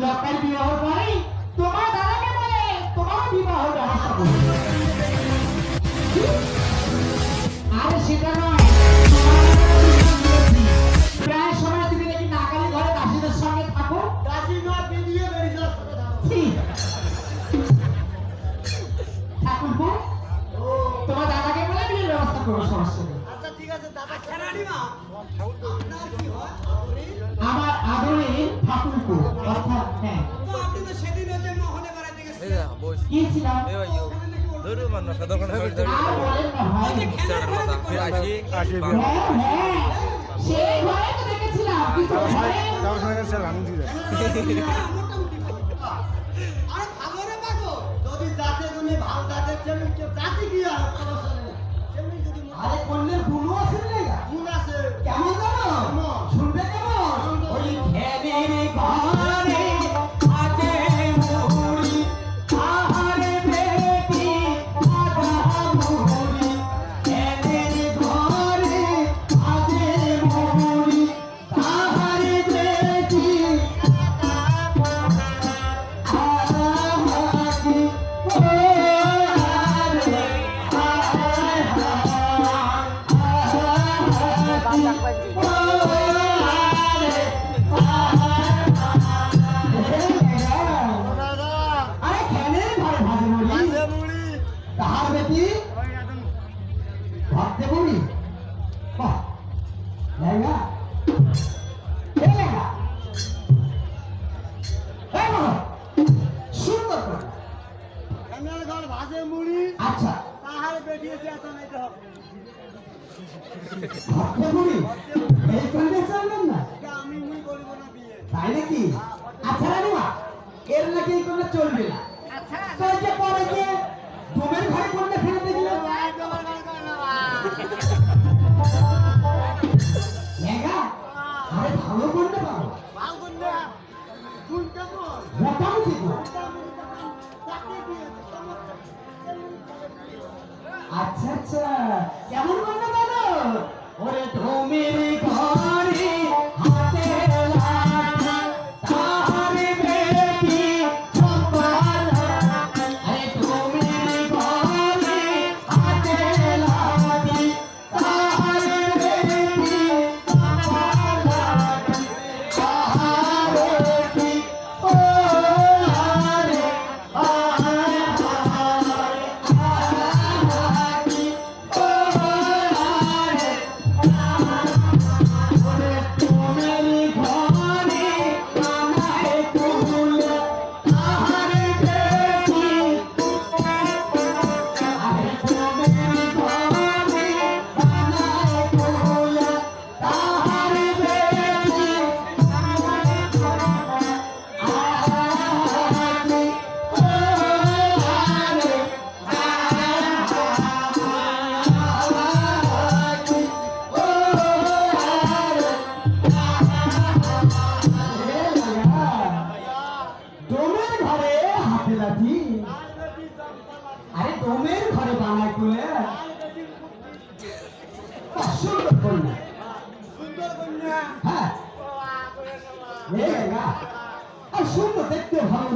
লতার বিবাহ পরে তোমার দাদাকে বলে তোমার বিবাহ ব্যবস্থা করবে আরে সেটা নয় তোমার দাদাকে বলেছি, প্রায় সময় তুমি নাকি নাকালি ঘরে দাসীদের সঙ্গে থাকো। দাসী না বেরিয়ে বেরিয়ে যাওয়ার সাথে থাকো। ঠিক ঠাকুরপো ও। তোমার দাদাকে বলে বিয়ের ব্যবস্থা সমস্যা আচ্ছা ঠিক আছে দাদা হয়? আপনি আমার আদরে ঠাকুরপো। গিয়েছিলাম। ধরু মান্ন সাদা ধরু ধরু আর বলেন না ভাই স্যার মাথা ফির আসি আসি সেই ঘরে তো দেখেছিলাম কিন্তু ঘরে মোটামুটি আরে ভালো রে পাগো যদি জাতে গুনি ভালো জাতে যেমন কেউ জাতি কি আর সমস্যা নেই ভাবতে বলি বাহ লেগা লেগা সুন্দর করে কামের ঘর ভাজে মুড়ি আচ্ছা তাহার বেরিয়েছে এত নাই তো ভাবতে বলি এই করলে চলবেন না আমি মুই করিব না বিয়ে তাই নাকি আচ্ছা রানিমা এর নাকি চলবে না আচ্ছা তো যে পরে যে আচ্ছা আচ্ছা। কেমন করবে ঘরে হাতে লাঠি। আরে তোমের ঘরে বানায় তুলে। হ্যাঁ। সুন্দর দেখতে ভালো